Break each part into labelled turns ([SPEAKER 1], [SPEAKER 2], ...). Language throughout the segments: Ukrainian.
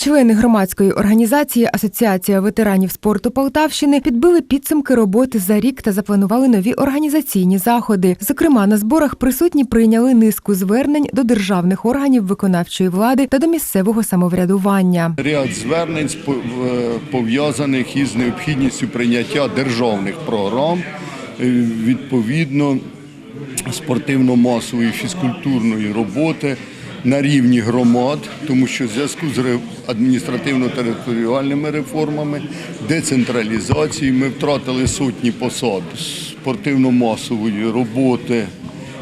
[SPEAKER 1] Члени громадської організації Асоціація ветеранів спорту Полтавщини підбили підсумки роботи за рік та запланували нові організаційні заходи. Зокрема, на зборах присутні прийняли низку звернень до державних органів виконавчої влади та до місцевого самоврядування.
[SPEAKER 2] Ряд звернень в- пов'язаних із необхідністю прийняття державних програм е, відповідно спортивно-масової фізкультурної роботи на рівні громад, тому що в зв'язку з адміністративно-територіальними реформами, децентралізацією ми втратили сотні посад спортивно-масової роботи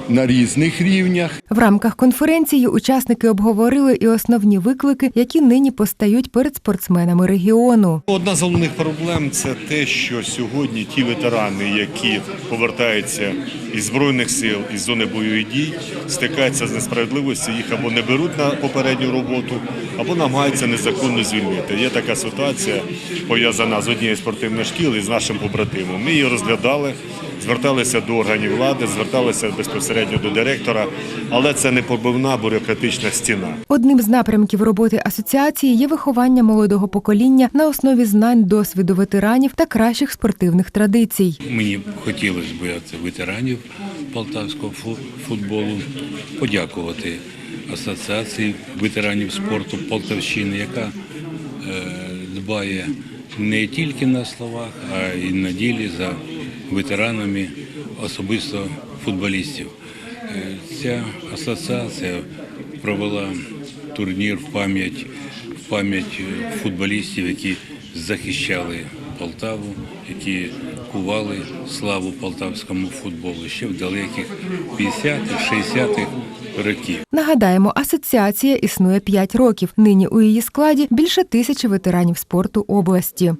[SPEAKER 2] на різних рівнях.
[SPEAKER 1] В рамках конференції учасники обговорили і основні виклики, які нині постають перед спортсменами регіону.
[SPEAKER 3] Одна з головних проблем це те, що сьогодні ті ветерани, які повертаються із збройних сил із зони бойових дій, стикаються з несправедливістю, їх або не беруть на попередню роботу, або намагаються незаконно звільнити. Є така ситуація пов'язана з однією спортивної шкіл і з нашим побратимом. Ми її розглядали, зверталися до органів влади, зверталися безпосередньо до директора, але це не побивна бюрократична стіна.
[SPEAKER 1] Одним з напрямків роботи асоціації є виховання молодого покоління на основі знань, досвіду ветеранів та кращих спортивних традицій.
[SPEAKER 4] Мені б хотілося б ветеранів полтавського фу- футболу подякувати Асоціації ветеранів спорту Полтавщини, яка е, дбає не тільки на словах, а й на ділі за ветеранами, особисто футболістів. Е, Ця асоціація провела турнір в пам'ять в пам'ять е, футболістів, які захищали Полтаву, які кували славу полтавському футболу ще в далеких 50-х, 60-х років.
[SPEAKER 1] Нагадаємо, асоціація існує 5 років. Нині у її складі більше тисячі ветеранів спорту області.